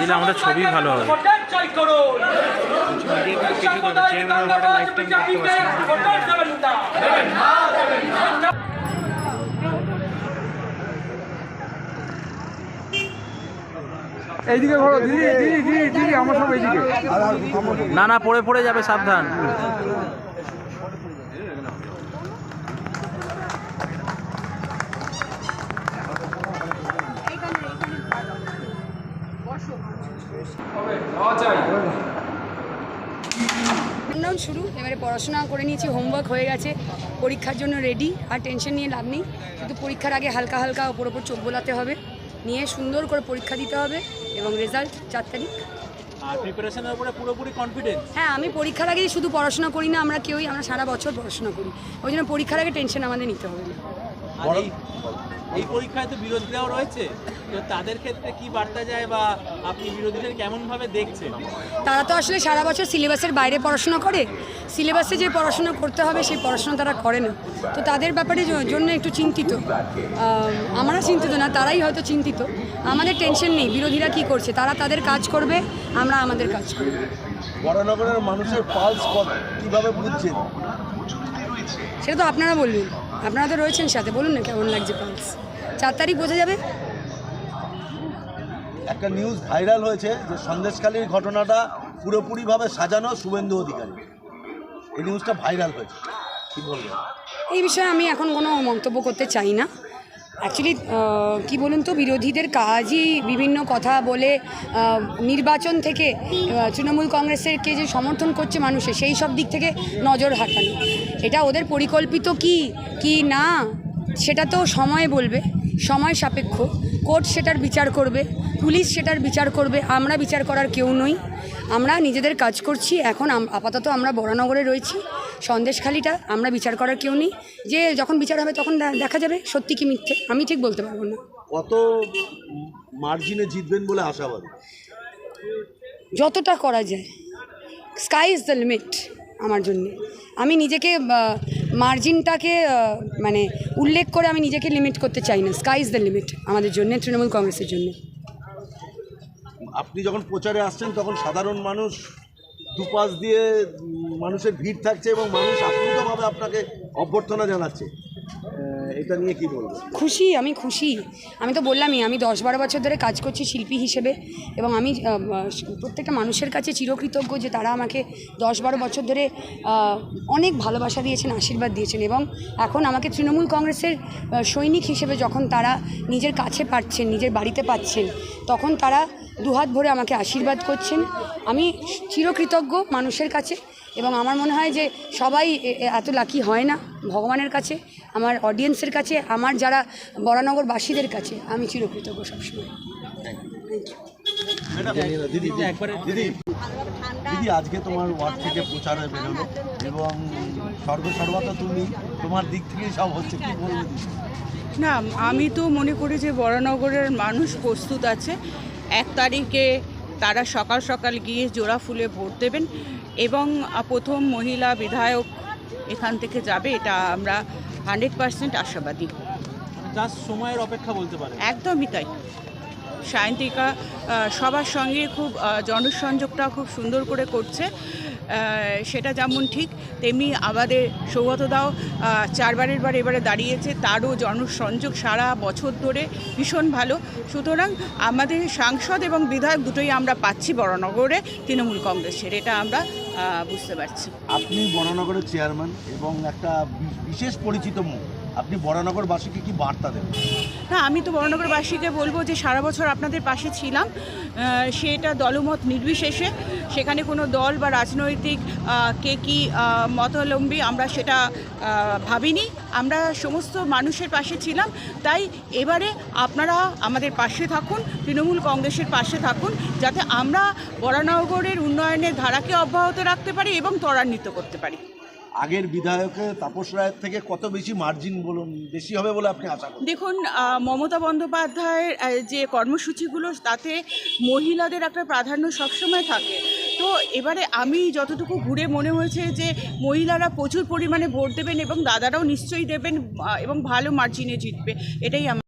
দিলে আমাদের ছবি ভালো হবে। এইদিকে ঘোরো দিদি দিদি দিদি দিদি আমার সব এইদিকে। না না পড়ে পড়ে যাবে সাবধান। পড়াশোনা করে নিয়েছি হোমওয়ার্ক হয়ে গেছে পরীক্ষার জন্য রেডি আর টেনশন নিয়ে লাভ নেই। কিন্তু পরীক্ষার আগে হালকা হালকা ওপর ওপর চোখ বোলাতে হবে নিয়ে সুন্দর করে পরীক্ষা দিতে হবে এবং রেজাল্ট চার তারিখ। আর প্রিপারেশনের উপরে পুরোপুরি কনফিডেন্স হ্যাঁ আমি পরীক্ষার আগেই শুধু পড়াশোনা করি না আমরা কেউই আমরা সারা বছর পড়াশোনা করি। ওই জন্য পরীক্ষার আগে টেনশন আমাদের নিতে হবে না। এই এই পরীক্ষায় তো বিরোধীরাও রয়েছে। তো তাদের ক্ষেত্রে কি বার্তা যায় বা আপনি বিরোধীদের কেমন ভাবে দেখছেন? তারা তো আসলে সারা বছর সিলেবাসের বাইরে পড়াশোনা করে। সিলেবাসে যে পড়াশোনা করতে হবে সেই পড়াশোনা তারা করে না। তো তাদের ব্যাপারে জন্য একটু চিন্তিত। আমরা চিন্তিত না তারাই হয়তো চিন্তিত। আমাদের টেনশন নেই বিরোধীরা কি করছে? তারা তাদের কাজ করবে আমরা আমাদের কাজ করব। বড়নগরের মানুষের পালস কত? কীভাবে বুঝছেন? সেটা তো আপনারা বলবেন। আপনারা তো রয়েছেন সাথে বলুন না কেমন লাগছে পালস চার তারিখ বোঝা যাবে? একটা নিউজ ভাইরাল হয়েছে যে সন্দেশকালীর ঘটনাটা পুরোপুরিভাবে সাজানো শুভেন্দু অধিকারী। এই নিউজটা ভাইরাল হয়েছে। কী বলবেন? এই বিষয়ে আমি এখন কোনো মন্তব্য করতে চাই না। অ্যাকচুয়ালি কি বলুন তো, বিরোধীদের কাজই বিভিন্ন কথা বলে নির্বাচন থেকে তৃণমূল কংগ্রেসেরকে যে সমর্থন করছে মানুষের, সেই সব দিক থেকে নজর হাঁটানো। এটা ওদের পরিকল্পিত কি কি না, সেটা তো সময় বলবে, সময় সাপেক্ষ। কোর্ট সেটার বিচার করবে পুলিশ সেটার বিচার করবে আমরা বিচার করার কেউ নই। আমরা নিজেদের কাজ করছি এখন আপাতত আমরা বরানগরে রয়েছি সন্দেশখালিটা আমরা বিচার করার কেউ নেই। যে যখন বিচার হবে তখন দেখা যাবে সত্যি কি মিথ্যে আমি ঠিক বলতে পারব না। কত মার্জিনে জিতবেন বলে আশাবাদী? যতটা করা যায় স্কাই ইজ দ্য লিমিট আমার জন্য। আমি নিজেকে মার্জিনটাকে মানে উল্লেখ করে আমি নিজেকে লিমিট করতে চাই না। স্কাই ইজ দ্য লিমিট আমাদের জন্য, তৃণমূল কংগ্রেসের জন্য। আপনি যখন প্রচারে আসছেন, তখন সাধারণ মানুষ দুপাশ দিয়ে মানুষের ভিড় থাকছে এবং মানুষ আপ্লুতভাবে আপনাকে অভ্যর্থনা জানাচ্ছে। এটা নিয়ে কি বলবেন খুশি, আমি খুশি। আমি তো বললামই, আমি দশ বারো বছর ধরে কাজ করছি শিল্পী হিসেবে এবং আমি প্রত্যেকটা মানুষের কাছে চিরকৃতজ্ঞ যে তারা আমাকে দশ বারো বছর ধরে অনেক ভালোবাসা দিয়েছেন, আশীর্বাদ দিয়েছেন এবং এখন আমাকে তৃণমূল কংগ্রেসের সৈনিক হিসেবে যখন তারা নিজের কাছে পাচ্ছেন, নিজের বাড়িতে পাচ্ছেন, তখন তারা দুহাত ভরে আমাকে আশীর্বাদ করছেন। আমি চিরকৃতজ্ঞ মানুষের কাছে। এবং আমার মনে হয় যে সবাই এত লাকি হয় না ভগবানের কাছে আমার অডিয়েন্সের কাছে আমার যারা বরানগরবাসীদের কাছে আমি চিরকৃতজ্ঞ সবসময়। দিদি একবারে দিদি দিদি আজকে তোমার ওয়ার্ড থেকে প্রচারে বেরোলো এবং সর্বসর্বা তো তুমি তোমার দিক থেকেই সব হচ্ছে কি বলবে না আমি তো মনে করি যে বরানগরের মানুষ প্রস্তুত আছে। এক তারিখে তারা সকাল সকাল গিয়ে জোড়া ফুলে ভোট দেবেন এবং প্রথম মহিলা বিধায়ক এখান থেকে যাবে এটা আমরা হান্ড্রেড পার্সেন্ট আশাবাদী। সময়ের অপেক্ষা বলতে পারে একদমই তাই। সায়ন্তিকা সবার সঙ্গে খুব জনসংযোগটা খুব সুন্দর করে করছে। সেটা যেমন ঠিক, তেমনি আমাদের সৌগতদাও চারবারের বার এবারে দাঁড়িয়েছে, তারও জনসংযোগ সারা বছর ধরে ভীষণ ভালো। সুতরাং আমাদের সাংসদ এবং বিধায়ক দুটোই আমরা পাচ্ছি বড়নগরে তৃণমূল কংগ্রেসের, এটা আমরা বুঝতে পারছি। আপনি বরানগরের চেয়ারম্যান এবং একটা বিশেষ পরিচিত মুখ আপনি বরানগরবাসীকে কি বার্তা দেবেন? না, আমি তো বর্ণনগরবাসীকে বলব যে সারা বছর আপনাদের পাশে ছিলাম। সেটা দলমত নির্বিশেষে। সেখানে কোনো দল বা রাজনৈতিক কে কী মতাবলম্বী আমরা সেটা ভাবিনি। আমরা সমস্ত মানুষের পাশে ছিলাম। তাই এবারে আপনারা আমাদের পাশে থাকুন, তৃণমূল কংগ্রেসের পাশে থাকুন, যাতে আমরা বরানগরের উন্নয়নের ধারাকে অব্যাহত রাখতে পারি এবং ত্বরান্বিত করতে পারি। আগের বিধায়কের তাপস রায়ের থেকে কত বেশি মার্জিন বলুন, বেশি হবে বলে আপনি আশা করেন? দেখুন মমতা বন্দ্যোপাধ্যায়ের যে কর্মসূচিগুলো, তাতে মহিলাদের একটা প্রাধান্য সবসময় থাকে। তো এবারে আমি যতটুকু ঘুরে মনে হয়েছে যে, মহিলারা প্রচুর পরিমাণে ভোট দেবেন এবং দাদারাও নিশ্চয়ই দেবেন এবং ভালো মার্জিনে জিতবে, এটাই আমার